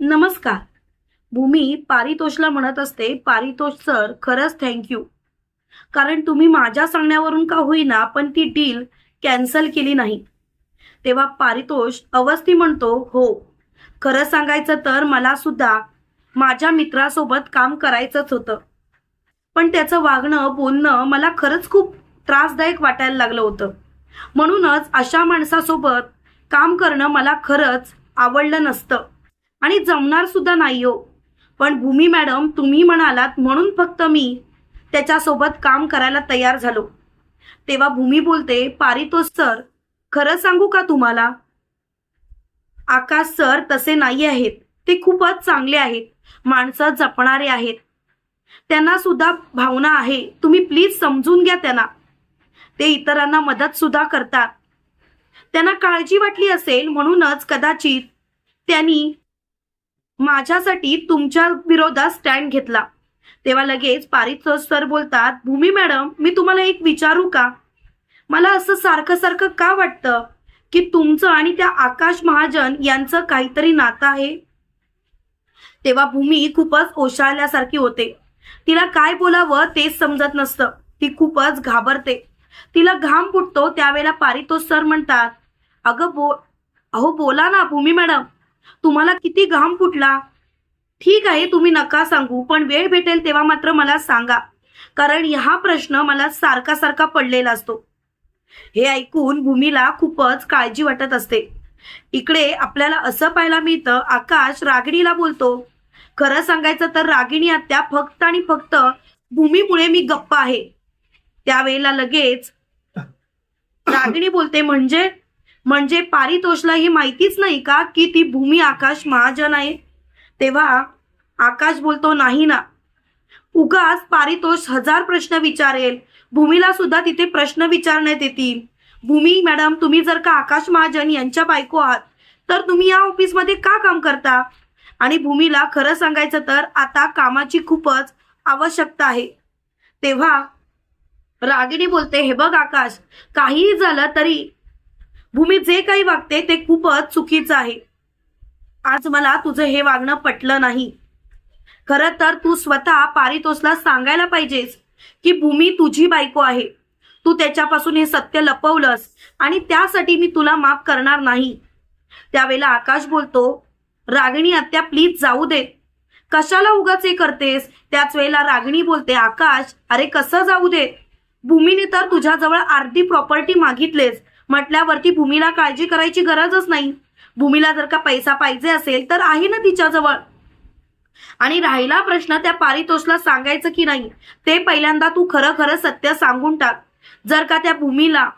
नमस्कार. भूमी पारितोषला म्हणत असते पारितोष सर खरंच थँक्यू कारण तुम्ही माझ्या सांगण्यावरून का होईना पण ती डील कॅन्सल केली नाही. तेव्हा पारितोष अवस्थी म्हणतो हो खरं सांगायचं तर मला सुद्धा माझ्या मित्रासोबत काम करायचंच होतं. पण त्याचं वागणं बोलणं मला खरंच खूप त्रासदायक वाटायला लागलं होतं. म्हणूनच अशा माणसासोबत काम करणं मला खरंच आवडलं नसतं. आणि जमणार सुद्धा नाही हो. पण भूमी मॅडम तुम्ही म्हणालात म्हणून फक्त मी त्याच्यासोबत काम करायला तयार झालो. तेव्हा भूमी बोलते पारितोष सर खरं सांगू का तुम्हाला? आकाश सर तसे नाही आहेत. ते खूपच चांगले आहेत. माणसं जपणारे आहेत. त्यांना सुद्धा भावना आहे. तुम्ही प्लीज समजून घ्या त्यांना. ते इतरांना मदत सुद्धा करतात. त्यांना काळजी वाटली असेल म्हणूनच कदाचित त्यांनी माझ्यासाठी तुमच्या विरोधात स्टँड घेतला. तेव्हा लगेच पारित सर बोलतात भूमी मॅडम मी तुम्हाला एक विचारू का? मला असं सारखं सारखं का वाटतं की तुमचं आणि त्या आकाश महाजन यांचं काहीतरी नातं आहे? तेव्हा भूमी खूपच ओशाळल्यासारखी होते. तिला काय बोलावं तेच समजत नसतं. ती खूपच घाबरते. तिला घाम फुटतो त्यावेळेला पारितोष सर म्हणतात अगं बो अहो बोला ना भूमी मॅडम. तुम्हाला किती घाम फुटला? ठीक आहे तुम्ही नका सांगू पण वेळ भेटेल तेव्हा मात्र मला सांगा. कारण हा प्रश्न मला सारखा सारखा पडलेला असतो. हे ऐकून भूमीला खूपच काळजी वाटत असते. इकडे आपल्याला असं पाहायला मिळतं आकाश रागिणीला बोलतो. खरं सांगायचं तर रागिणी आत्या फक्त आणि फक्त भूमीमुळे मी गप्प आहे. त्यावेळेला लगेच रागिणी बोलते म्हणजे म्हणजे पारितोषला ही माहितीच नाही का की ती भूमी आकाश महाजन आहे? तेव्हा आकाश बोलतो नाही ना. उगाच पारितोष हजार प्रश्न विचारेल. भूमीला सुद्धा तिथे प्रश्न विचारण्यात येतील. भूमी मॅडम तुम्ही जर का आकाश महाजन यांच्या बायको आहात तर तुम्ही या ऑफिसमध्ये का काम करता? आणि भूमीला खरं सांगायचं तर आता कामाची खूपच आवश्यकता आहे. तेव्हा रागिणी बोलते हे बघ आकाश काहीही झालं तरी भूमी जे काही वागते ते खूपच चुकीचं आहे. आज मला तुझं हे वागणं पटलं नाही. खरं तर तू स्वतः पारितोषला सांगायला पाहिजेस की भूमी तुझी बायको आहे. तू त्याच्यापासून हे सत्य लपवलंस आणि त्यासाठी मी तुला माफ करणार नाही. त्यावेळेला आकाश बोलतो रागिणी आत्या प्लीज जाऊ दे. कशाला उगाच हे करतेस? त्याच वेळेला रागिणी बोलते आकाश अरे कसं जाऊ दे? भूमीने तर तुझ्याजवळ अर्धी प्रॉपर्टी मागितलेस म्हटल्यावरती भूमीला काळजी करायची गरजच नाही. भूमीला जर का पैसा पाहिजे असेल तर आहे ना तिच्याजवळ. आणि राहिला प्रश्न त्या पारितोषला सांगायचं की नाही ते पहिल्यांदा तू खरं खरं सत्य सांगून टाक. जर का त्या भूमीला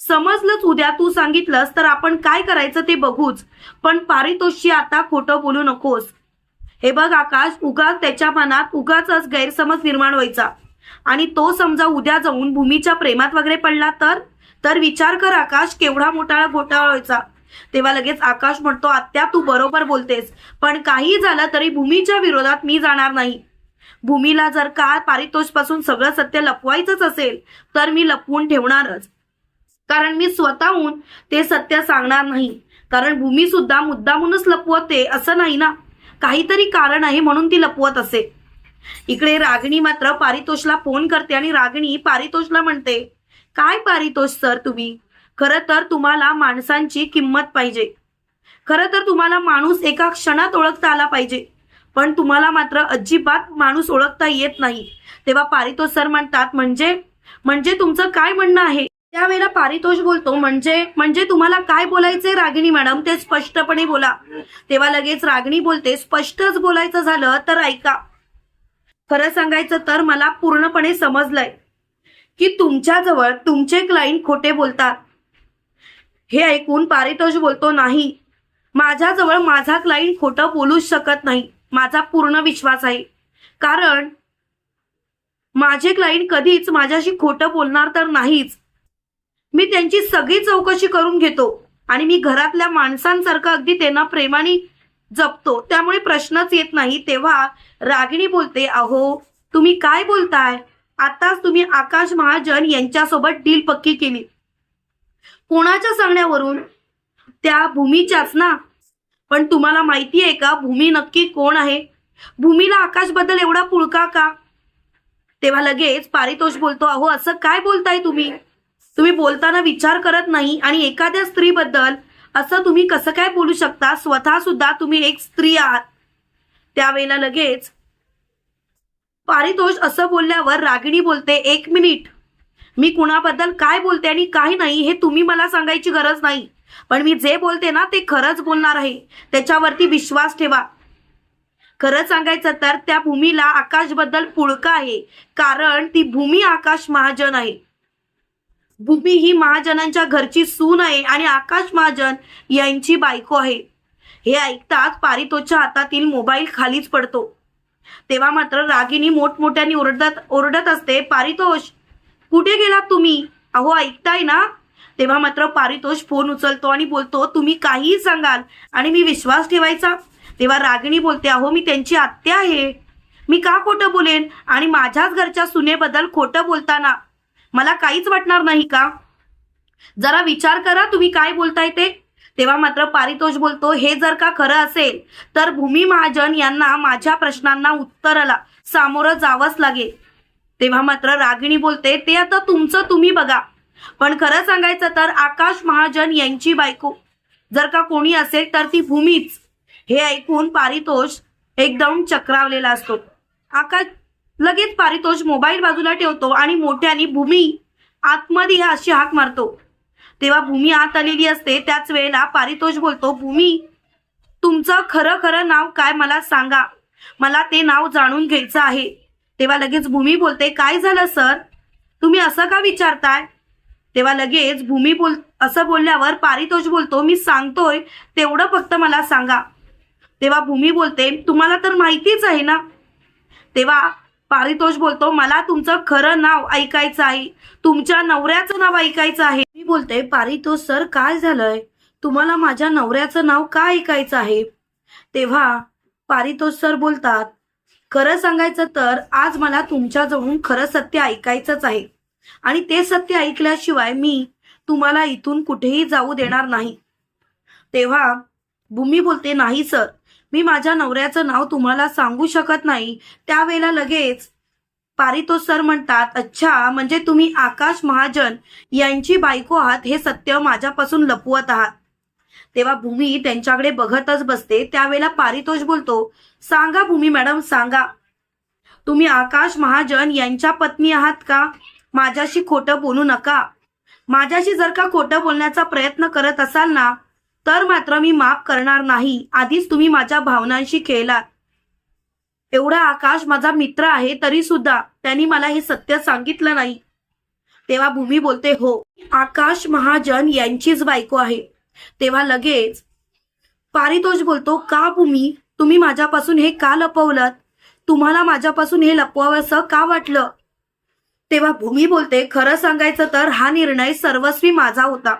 समजलंच उद्या तू सांगितलंस तर आपण काय करायचं ते बघूच. पण पारितोषची आता खोटं बोलू नकोस. हे बघ आकाश उगाच त्याच्या मनात उगाच गैरसमज निर्माण व्हायचा. आणि तो समजा उद्या जाऊन भूमीच्या प्रेमात वगैरे पडला तर? तर विचार कर आकाश केवढा मोठा घोटाळायचा व्हायचा. तेव्हा लगेच आकाश म्हणतो आत्या तू बरोबर बोलतेस पण काही झालं तरी भूमीच्या विरोधात मी जाणार नाही. भूमीला जर का पारितोषपासून सगळं सत्य लपवायचंच असेल तर मी लपवून ठेवणारच. कारण मी स्वतःहून ते सत्य सांगणार नाही. कारण भूमी सुद्धा मुद्दामूनच लपवते असं नाही ना? काहीतरी कारण आहे म्हणून ती लपवत असे. इकडे रागिणी मात्र पारितोषला फोन करते आणि रागिणी पारितोषला म्हणते काय पारितोष सर तुम्ही? खरं तर तुम्हाला माणसांची किंमत पाहिजे. खरं तर तुम्हाला माणूस एका क्षणात ओळखता आला पाहिजे. पण तुम्हाला मात्र अजिबात माणूस ओळखता येत नाही. तेव्हा पारितोष सर म्हणतात म्हणजे म्हणजे तुमचं काय म्हणणं आहे? त्यावेळेला पारितोष बोलतो म्हणजे म्हणजे तुम्हाला काय बोलायचंय रागिणी मॅडम ते स्पष्टपणे बोला. तेव्हा लगेच रागिणी बोलते स्पष्टच बोलायचं झालं तर ऐका. खरं सांगायचं तर मला पूर्णपणे समजलंय. की तुमच्याजवळ तुमचे क्लायंट खोटे बोलतात. हे ऐकून पारितोष बोलतो नाही. माझ्याजवळ माझा क्लायंट खोटं बोलूच शकत नाही. माझा पूर्ण विश्वास आहे. कारण माझे क्लायंट कधीच माझ्याशी खोटं बोलणार तर नाहीच. मी त्यांची सगळी चौकशी करून घेतो आणि मी घरातल्या माणसांसारखं अगदी त्यांना प्रेमाने जपतो. त्यामुळे प्रश्नच येत नाही. तेव्हा रागिणी बोलते अहो तुम्ही काय बोलताय? आताच तुम्ही आकाश महाजन यांच्यासोबत डील पक्की केली. कोणाच्या सांगण्यावरून? त्या भूमीच्याच ना? पण तुम्हाला माहिती आहे का भूमी नक्की कोण आहे? भूमीला आकाशबद्दल एवढा पुळका का? तेव्हा लगेच पारितोष बोलतो अहो असं काय बोलताय तुम्ही? तुम्ही बोलताना विचार करत नाही आणि एखाद्या स्त्रीबद्दल असं तुम्ही कसं काय बोलू शकता? स्वतः सुद्धा तुम्ही एक स्त्री आहात. त्यावेळेला लगेच पारितोष असं बोलल्यावर रागिणी बोलते एक मिनिट. मी कुणाबद्दल काय बोलते आणि काय नाही हे तुम्ही मला सांगायची गरज नाही. पण मी जे बोलते ना ते खरंच बोलणार आहे. त्याच्यावरती विश्वास ठेवा. खरं सांगायचं तर त्या भूमीला आकाशबद्दल पुळका आहे. कारण ती भूमी आकाश महाजन आहे. भूमी ही महाजनांच्या घरची सून आहे आणि आकाश महाजन यांची बायको आहे. हे ऐकताच पारितोषच्या हातातील मोबाईल खालीच पडतो. तेव्हा मात्र रागिनी मोठमोठ्याने ओरडत ओरडत असते पारितोष कुठे गेलात तुम्ही? अहो ऐकताय ना? तेव्हा मात्र पारितोष फोन उचलतो आणि बोलतो तुम्ही काहीही सांगाल आणि मी विश्वास ठेवायचा. तेव्हा रागिणी बोलते अहो मी त्यांची आत्या आहे. मी का खोटं बोलेन? आणि माझ्याच घरच्या सुनेबद्दल खोटं बोलताना मला काहीच वाटणार नाही का? जरा विचार करा तुम्ही काय बोलताय ते. तेव्हा मात्र पारितोष बोलतो हे जर का खरं असेल तर भूमी महाजन यांना माझ्या प्रश्नांना उत्तराला सामोरं जावंच लागेल. तेव्हा मात्र रागिणी बोलते ते आता तुमचं तुम्ही बघा. पण खरं सांगायचं तर आकाश महाजन यांची बायको. जर का कोणी असेल तर ती भूमीच. हे ऐकून पारितोष एकदम चक्रावलेला असतो. आकाश लगेच पारितोष मोबाईल बाजूला ठेवतो आणि मोठ्याने भूमी आतमध्ये अशी हाक मारतो. तेव्हा भूमी आत आलेली असते त्याच वेळेला पारितोष बोलतो भूमी तुमचं खरं खरं नाव काय मला सांगा. मला ते नाव जाणून घ्यायचं आहे. तेव्हा लगेच भूमी बोलते काय झालं सर? तुम्ही असं का विचारताय? तेव्हा लगेच भूमी बोल असं बोलल्यावर पारितोष बोलतो मी सांगतोय तेवढं फक्त मला सांगा. तेव्हा भूमी बोलते तुम्हाला तर माहितीच आहे ना? तेव्हा पारितोष बोलतो मला तुमचं खरं नाव ऐकायचं आहे. तुमच्या नवऱ्याचं नाव ऐकायचं आहे. बोलते पारितोष सर काय झालंय? तुम्हाला माझ्या नवऱ्याचं नाव का ऐकायचं आहे? तेव्हा पारितोष सर बोलतात खरं सांगायचं तर आज मला तुमच्याजवळून खरं सत्य ऐकायचंच आहे. आणि ते सत्य ऐकल्याशिवाय मी तुम्हाला इथून कुठेही जाऊ देणार नाही. तेव्हा भूमी बोलते नाही सर. मी माझ्या नवऱ्याचं नाव तुम्हाला सांगू शकत नाही. त्यावेळेला लगेच पारितोष सर म्हणतात. अच्छा म्हणजे तुम्ही आकाश महाजन यांची बायको आहात हे सत्य माझ्यापासून लपवत आहात. तेव्हा भूमी त्यांच्याकडे बघतच बसते. त्यावेळेला पारितोष बोलतो सांगा भूमी मॅडम सांगा. तुम्ही आकाश महाजन यांच्या पत्नी आहात का? माझ्याशी खोटं बोलू नका. माझ्याशी जर का खोटं बोलण्याचा प्रयत्न करत असाल ना तर मात्र मी माफ करणार नाही. आधीच तुम्ही माझ्या भावनांशी खेळलात. एवढा आकाश माझा मित्र आहे तरी सुद्धा त्यांनी मला हे सत्य सांगितलं नाही. तेव्हा भूमी बोलते हो आकाश महाजन यांचीच बायको आहे. तेव्हा लगेच पारितोष बोलतो का भूमी तुम्ही माझ्यापासून हे का लपवलं तुम्हाला माझ्यापासून हे लपवावंसं का वाटलं? तेव्हा भूमी बोलते खरं सांगायचं तर हा निर्णय सर्वस्वी माझा होता.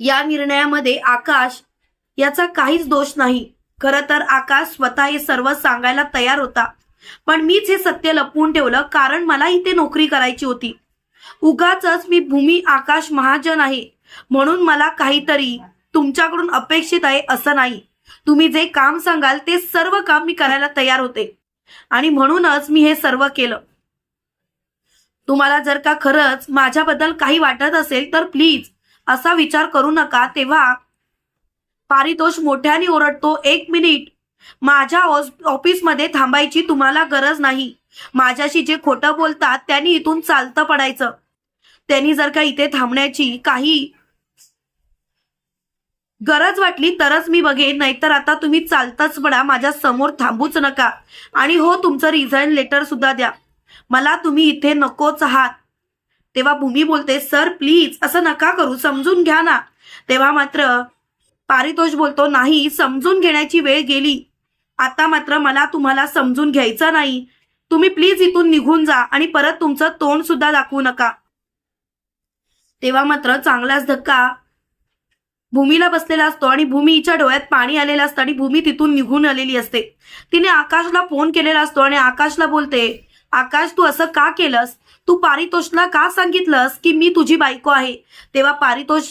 या निर्णयामध्ये आकाश याचा काहीच दोष नाही. खरं तर आकाश स्वतः हे सर्व सांगायला तयार होता. पण मीच हे सत्य लपवून ठेवलं कारण मला इथे नोकरी करायची होती. उगाच मी भूमी आकाश महाजन आहे. म्हणून मला काहीतरी तुमच्याकडून अपेक्षित आहे असं नाही. तुम्ही जे काम सांगाल ते सर्व काम मी करायला तयार होते. आणि म्हणूनच मी हे सर्व केलं. तुम्हाला जर का खरंच माझ्याबद्दल काही वाटत असेल तर प्लीज असा विचार करू नका तेव्हा पारितोष मोठ्याने ओरडतो एक मिनिट. माझ्या ऑफिसमध्ये थांबायची तुम्हाला गरज नाही. माझ्याशी जे खोटं बोलतात त्यांनी इथून चालतं पडायचं. त्यांनी जर का इथे थांबण्याची काही गरज वाटली तरच मी बघेन नाहीतर आता तुम्ही चालताच पडा माझ्यासमोर थांबूच नका. आणि हो तुमचं रिझाईन लेटर सुद्धा द्या. मला तुम्ही इथे नकोच आहात. तेव्हा भूमी बोलते सर प्लीज असं नका करू समजून घ्या ना. तेव्हा मात्र पारितोष बोलतो नाही समजून घेण्याची वेळ गेली. आता मात्र मला तुम्हाला समजून घ्यायचं नाही. तुम्ही प्लीज इथून निघून जा आणि परत तुमचं तोंड सुद्धा दाखवू नका. तेव्हा मात्र चांगलाच धक्का भूमीला बसलेला असतो आणि भूमीच्या डोळ्यात पाणी आलेलं असतं आणि भूमी तिथून निघून आलेली असते. तिने आकाशला फोन केलेला असतो आणि आकाशला बोलते आकाश तू असं का केलंस? तू पारितोषला का सांगितलंस की मी तुझी बायको आहे? तेव्हा पारितोष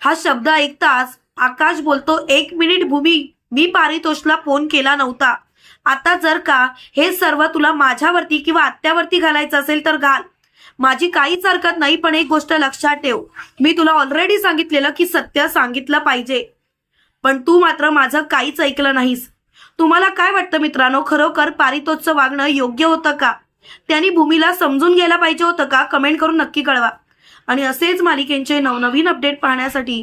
हा शब्द ऐकताच आकाश बोलतो एक मिनिट भूमी मी पारितोषला फोन केला नव्हता. आता जर का हे सर्व तुला माझ्यावरती किंवा आत्यावरती घालायचं असेल तर घाल. माझी काहीच हरकत नाही पण एक गोष्ट लक्षात ठेव. मी तुला ऑलरेडी सांगितलेलं की सत्य सांगितलं पाहिजे. पण तू मात्र माझं काहीच ऐकलं नाहीस. तुम्हाला काय वाटतं मित्रांनो खरोखर पारितोषचं वागणं योग्य होतं का? त्यांनी भूमीला समजून घ्यायला पाहिजे होतं का? कमेंट करून नक्की कळवा. आणि असेच मालिकेंचे नवनवीन अपडेट पाहण्यासाठी